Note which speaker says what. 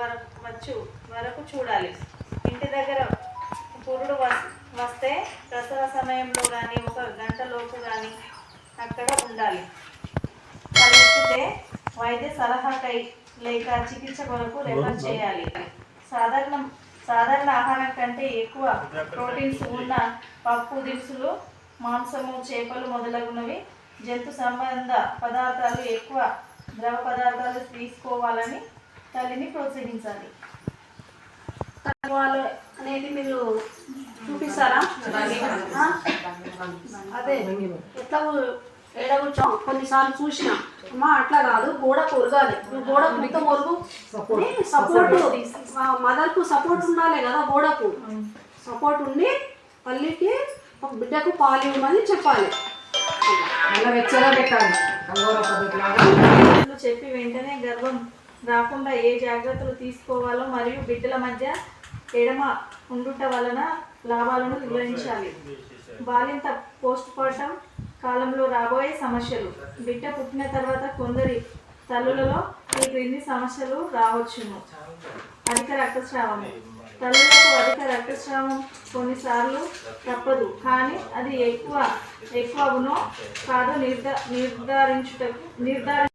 Speaker 1: వరకు వచ్చు వరకు చూడాలి. ఇంటి దగ్గర పురుడు వస్తే ప్రసవ సమయంలో కానీ ఒక గంటలోపు కానీ అక్కడ ఉండాలి. తలెత్తితే వైద్య సలహాకై లేక చికిత్స కొరకు రెఫర్ చేయాలి. సాధారణ సాధారణ ఆహారం కంటే ఎక్కువ ప్రోటీన్స్ ఉన్న పప్పు దినుసులు మాంసము చేపలు మొదలగునవి జంతు సంబంధ పదార్థాలు ఎక్కువ ద్రవ పదార్థాలు తీసుకోవాలని తల్లిని ప్రోత్సహించాలి.
Speaker 2: వాళ్ళు అనేది మీరు చూపిస్తారా? అదే ఎట్లా ఏడ కూర్చో కొన్నిసార్లు చూసిన. అమ్మా అట్లా కాదు గోడకు ఉరగాలి నువ్వు గోడకు మొత్తం ఒరుగు. సపోర్ట్ మదర్కు సపోర్ట్ ఉండాలి కదా గోడకు. సపోర్ట్ ఉండి తల్లికి ఒక బిడ్డకు పాలు ఇవ్వమని చెప్పాలి.
Speaker 3: మళ్ళీ వెచ్చగా పెట్టాలి.
Speaker 1: చెప్పి వెంటనే గర్భం రాకుండా ఏ జాగ్రత్తలు తీసుకోవాలో మరియు బిడ్డల మధ్య ఎడమ ఉండుట వలన లాభాలను వివరించాలి బాలింత పోస్ట్ పార్టం కాలంలో రాబోయే సమస్యలు. బిడ్డ పుట్టిన తర్వాత కొందరి తల్లులలో ఈ క్రింది సమస్యలు రావచ్చును. అధిక రక్తస్రావము. తల్లులకు అధిక రక్తస్రావం కొన్నిసార్లు తప్పదు కానీ అది ఎక్కువ ఎక్కువగునో కాదో నిర్ధ నిర్ధారించుటకు నిర్ధారి